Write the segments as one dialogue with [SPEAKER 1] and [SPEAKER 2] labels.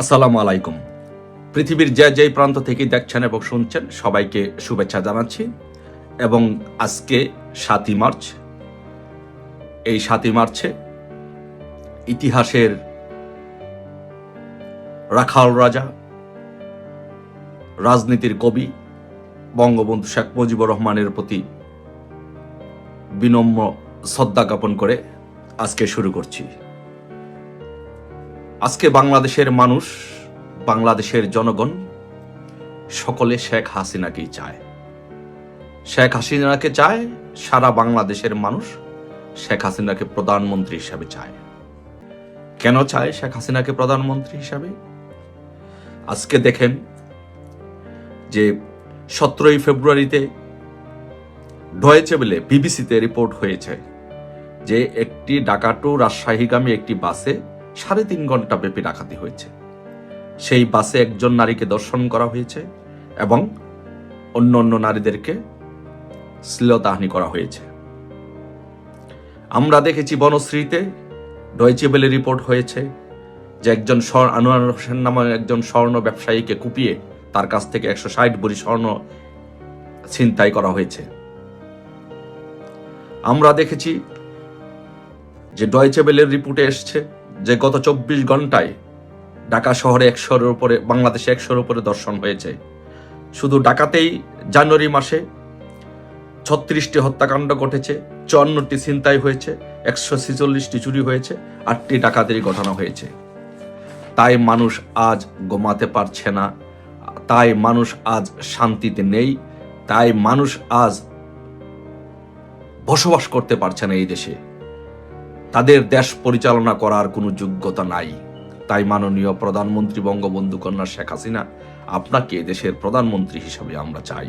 [SPEAKER 1] আসসালামু আলাইকুম। পৃথিবীর যে যেই প্রান্ত থেকে দেখছেন এবং শুনছেন, সবাইকে শুভেচ্ছা জানাচ্ছি। এবং আজকে সাতই মার্চ, এই সাতই মার্চে ইতিহাসের রাখাল রাজা, রাজনীতির কবি বঙ্গবন্ধু শেখ মুজিবুর রহমানের প্রতি বিনম্র শ্রদ্ধা জ্ঞাপন করে আজকে শুরু করছি। আজকে বাংলাদেশের মানুষ, বাংলাদেশের জনগণ, সকলে শেখ হাসিনাকেই চায়। শেখ হাসিনাকে চায়, সারা বাংলাদেশের মানুষ শেখ হাসিনাকে প্রধানমন্ত্রী হিসাবে চায়। কেন চায় শেখ হাসিনাকে প্রধানমন্ত্রী হিসাবে? আজকে দেখেন যে সতেরোই ফেব্রুয়ারিতে ডয়েচে বেলে বিবিসিতে রিপোর্ট হয়েছে যে একটি ডাকাটু রাজশাহীগামী একটি বাসে সাড়ে তিন ঘণ্টা ব্যাপী ডাকাতি হয়েছে। সেই বাসে একজন নারীকে দর্শন করা হয়েছে এবং অন্য অন্য নারীদেরকে শ্লীলতাহানি করা হয়েছে। আমরা দেখেছি বনশ্রীতে ডয়চেবেলে রিপোর্ট হয়েছে যে একজন স্বর- আনোয়ার হোসেন নামে একজন স্বর্ণ ব্যবসায়ীকে কুপিয়ে তার কাছ থেকে একশো ষাট বড়ি স্বর্ণ ছিনতাই করা হয়েছে। আমরা দেখেছি যে ডয়চেবেলের রিপোর্টে এসছে যে গত চব্বিশ ঘন্টায় ঢাকা শহরে একশোর উপরে, বাংলাদেশে একশোর উপরে দর্শন হয়েছে। শুধু ঢাকাতেই জানুয়ারি মাসে ছত্রিশটি হত্যাকাণ্ড ঘটেছে, চুয়ান্নটি ছিনতাই হয়েছে, একশো ছেচল্লিশটি চুরি হয়েছে, আটটি ডাকাতেরই ঘটনা হয়েছে। তাই মানুষ আজ ঘুমাতে পারছে না, তাই মানুষ আজ শান্তিতে নেই, তাই মানুষ আজ বসবাস করতে পারছে না এই দেশে। তাদের দেশ পরিচালনা করার কোনো যোগ্যতা নাই। তাই মাননীয় প্রধানমন্ত্রী বঙ্গবন্ধু কন্যা শেখ হাসিনা আপনাকে দেশের প্রধানমন্ত্রী হিসাবে আমরা চাই।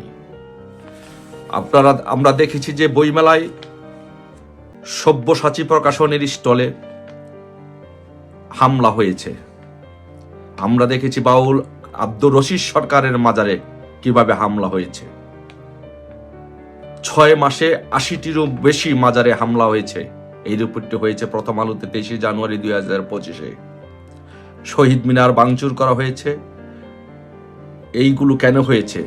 [SPEAKER 1] আপনারা, আমরা দেখেছি যে বইমেলায় সব্যসাচী প্রকাশনের স্টলে হামলা হয়েছে। আমরা দেখেছি বাউল আব্দুর রশিদ সরকারের মাজারে কীভাবে হামলা হয়েছে। ছয় মাসে আশিটিরও বেশি মাজারে হামলা হয়েছে। এই রিপোর্টটি হয়েছে প্রথম আলোতে তেইশে জানুয়ারি দুই হাজার পঁচিশে। শহীদ মিনার ভাঙচুর করা হয়েছে। এইগুলো কেন হয়েছে?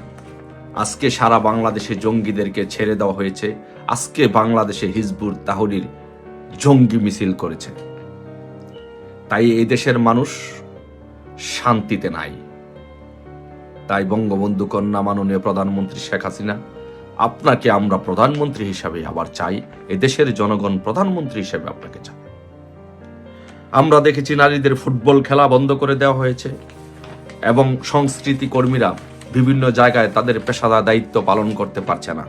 [SPEAKER 1] আজকে সারা বাংলাদেশে জঙ্গিদেরকে ছেড়ে দেওয়া হয়েছে। আজকে বাংলাদেশে হিজবুর তাহরির জঙ্গি মিছিল করেছে। তাই এই দেশের মানুষ শান্তিতে নাই। তাই বঙ্গবন্ধু কন্যা মাননীয় প্রধানমন্ত্রী শেখ হাসিনা আপনাকে আমরা প্রধানমন্ত্রী হিসাবে আবার চাই, এদেশের জনগণ প্রধানমন্ত্রী হিসেবে আপনাকে চায় আমরা দেখেছি নারীদের ফুটবল খেলা বন্ধ করে দেওয়া হয়েছে এবং সংস্কৃতি কর্মীরা বিভিন্ন জায়গায় তাদের পেশাদার দায়িত্ব পালন করতে পারছে না।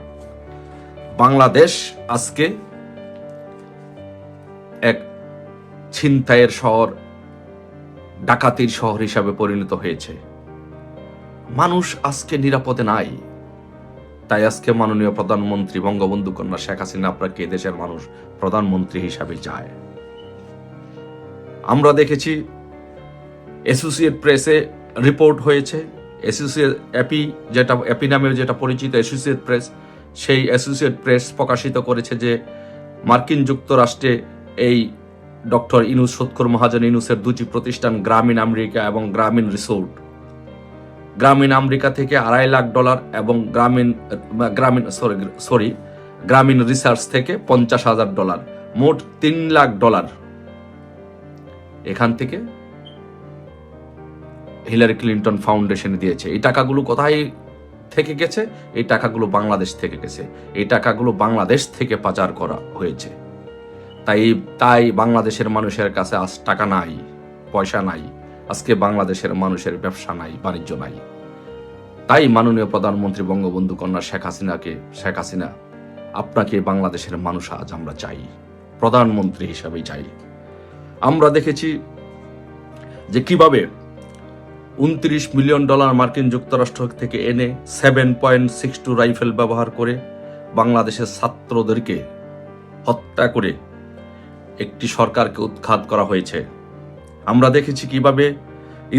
[SPEAKER 1] বাংলাদেশ আজকে এক ছিনতাইয়ের শহর, ডাকাতির শহর হিসাবে পরিণত হয়েছে। মানুষ আজকে নিরাপদে নাই। তাই আজকে মাননীয় প্রধানমন্ত্রী বঙ্গবন্ধু কন্যা শেখ হাসিনা আপনাকে দেশের মানুষ প্রধানমন্ত্রী হিসাবে চায়। আমরা দেখেছি অ্যাসোসিয়েট প্রেসে রিপোর্ট হয়েছে। অ্যাসোসিয়েট অ্যাপি যেটা অ্যাপি নামে যেটা পরিচিত অ্যাসোসিয়েট প্রেস সেই অ্যাসোসিয়েট প্রেস প্রকাশিত করেছে যে মার্কিন যুক্তরাষ্ট্রে এই ডক্টর ইনুস সৎকর মহাজন ইনুসের দুটি প্রতিষ্ঠান গ্রামীণ আমেরিকা এবং গ্রামীণ রিসোর্ট। গ্রামীণ আমেরিকা থেকে আড়াই লাখ ডলার এবং গ্রামীণ গ্রামীণ সরি সরি গ্রামীণ রিসার্চ থেকে পঞ্চাশ হাজার ডলার, মোট তিন লাখ ডলার। এখান থেকে হিলারি ক্লিন্টন ফাউন্ডেশন দিয়েছে। এই টাকাগুলো কোথায় থেকে গেছে? এই টাকাগুলো বাংলাদেশ থেকে গেছে। এই টাকাগুলো বাংলাদেশ থেকে পাচার করা হয়েছে। তাই তাই বাংলাদেশের মানুষের কাছে আজ টাকা নাই, পয়সা নাই। আজকে বাংলাদেশের মানুষের ব্যবসা নাই, বাণিজ্য নাই। তাই মাননীয় প্রধানমন্ত্রী বঙ্গবন্ধু কন্যা শেখ হাসিনাকে, শেখ হাসিনা, আপনাকে বাংলাদেশের মানুষ আজ আমরা চাই, প্রধানমন্ত্রী হিসাবেই চাই। আমরা দেখেছি যে কীভাবে উনত্রিশ মিলিয়ন ডলার মার্কিন যুক্তরাষ্ট্র থেকে এনে seven point six two rifle ব্যবহার করে বাংলাদেশের ছাত্রদেরকে হত্যা করে একটি সরকারকে উৎখাত করা হয়েছে। আমরা দেখেছি কীভাবে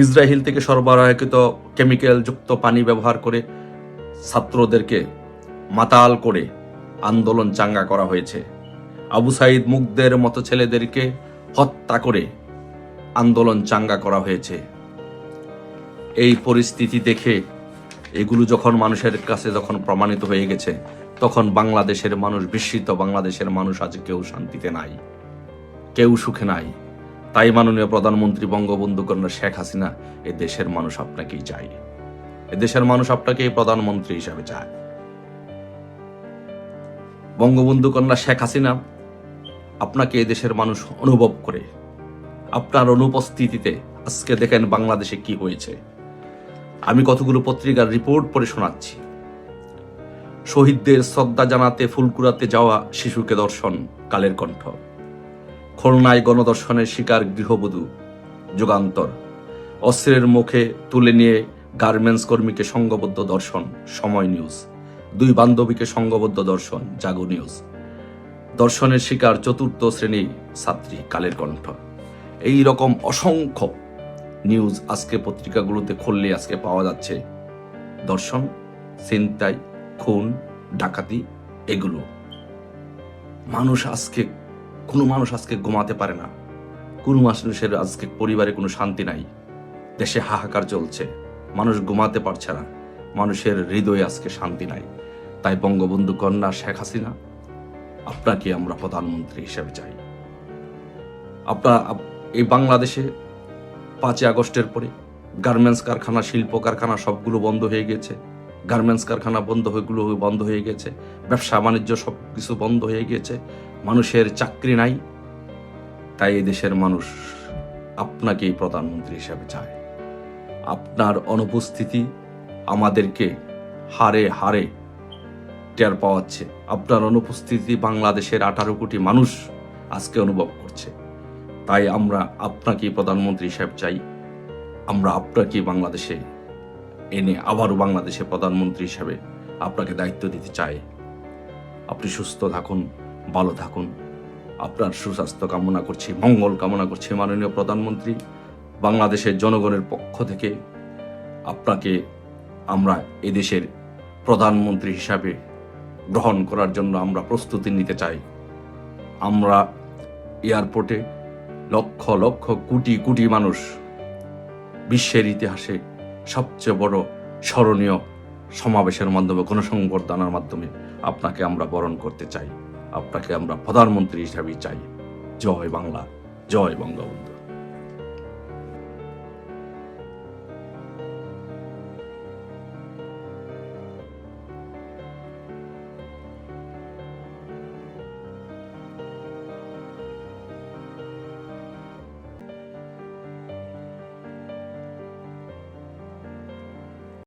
[SPEAKER 1] ইসরায়েল থেকে সরবরাহকৃত কেমিক্যাল যুক্ত পানি ব্যবহার করে ছাত্রদেরকে মাতাল করে আন্দোলন চাঙ্গা করা হয়েছে। আবু সাইদ মুগদের মতো ছেলেদেরকে হত্যা করে আন্দোলন চাঙ্গা করা হয়েছে। এই পরিস্থিতি দেখে এগুলো যখন মানুষের কাছে যখন প্রমাণিত হয়ে গেছে, তখন বাংলাদেশের মানুষ, বিস্মিত বাংলাদেশের মানুষ আজ কেউ শান্তিতে নাই, কেউ সুখে নাই। তাই মাননীয় প্রধানমন্ত্রী বঙ্গবন্ধু কন্যা শেখ হাসিনা এ দেশের মানুষ আপনাকেই চায়। এ দেশের মানুষ আপনাকেই প্রধানমন্ত্রী হিসাবে চায়। বঙ্গবন্ধু কন্যা শেখ হাসিনা আপনাকে এ দেশের মানুষ অনুভব করে। আপনার অনুপস্থিতিতে আজকে দেখেন বাংলাদেশে কি হয়েছে। আমি কতগুলো পত্রিকার রিপোর্ট পড়ে শোনাচ্ছি। শহীদদের শ্রদ্ধা জানাতে ফুলকুড়াতে যাওয়া শিশুকে দর্শন কালের কণ্ঠ। খুলনায় গণদর্শনের শিকার গৃহবধূ, যুগান্তর। অস্ত্রের মুখে তুলে নিয়ে গার্মেন্টস কর্মীকে সংঘবদ্ধ দর্শন, সময় নিউজ। দুই বান্ধবীকে সংঘবদ্ধ দর্শন, জাগো নিউজ। দর্শনের শিকার চতুর্থ শ্রেণি ছাত্রী কালের কণ্ঠ। এই রকম অসংখ্য নিউজ আজকে পত্রিকাগুলোতে খুললে আজকে পাওয়া যাচ্ছে। দর্শন, ছিনতাই, খুন, ডাকাতি, এগুলো। মানুষ আজকে কোনো মানুষ আজকে ঘুমাতে পারে না। কোনো মানুষের আজকে পরিবারে কোনো শান্তি নাই। দেশে হাহাকার চলছে। মানুষ ঘুমাতে পারছে না। মানুষের হৃদয়ে আজকে শান্তি নাই। তাই বঙ্গবন্ধু কন্যা শেখ হাসিনা, আপনাকে আমরা প্রধানমন্ত্রী হিসেবে চাই। আপনার এই বাংলাদেশে পাঁচই আগস্টের পরে গার্মেন্টস কারখানা, শিল্প কারখানা সবগুলো বন্ধ হয়ে গেছে। গার্মেন্টস কারখানা বন্ধ হয়েগুলো বন্ধ হয়ে গেছে। ব্যবসা, বাণিজ্য সব কিছু বন্ধ হয়ে গেছে। মানুষের চাকরি নাই, তাই দেশের মানুষ আপনাকেই প্রধানমন্ত্রী হিসাবে চায়। আপনার অনুপস্থিতি আমাদেরকে হারে হারে টের পাওয়াচ্ছে। আপনার অনুপস্থিতি বাংলাদেশের আঠারো কোটি মানুষ আজকে অনুভব করছে। তাই আমরা আপনাকেই প্রধানমন্ত্রী হিসাবে চাই। আমরা আপনাকে বাংলাদেশে এনে আবারও বাংলাদেশে প্রধানমন্ত্রী হিসাবে আপনাকে দায়িত্ব দিতে চাই। আপনি সুস্থ থাকুন। ভালো থাকুন। আপনার সুস্বাস্থ্য কামনা করছি, মঙ্গল কামনা করছি মাননীয় প্রধানমন্ত্রী, বাংলাদেশের জনগণের পক্ষ থেকে। আপনাকে আমরা এদেশের প্রধানমন্ত্রী হিসাবে গ্রহণ করার জন্য আমরা প্রস্তুতি নিতে চাই। আমরা এয়ারপোর্টে লক্ষ লক্ষ কোটি কোটি মানুষ বিশ্বের ইতিহাসে সবচেয়ে বড় স্মরণীয় সমাবেশের মাধ্যমে, গণসংবর্ধনার মাধ্যমে আপনাকে আমরা বরণ করতে চাই। আপনাকে আমরা প্রধানমন্ত্রী হিসাবে চাই। জয় বাংলা জয় বঙ্গবন্ধু।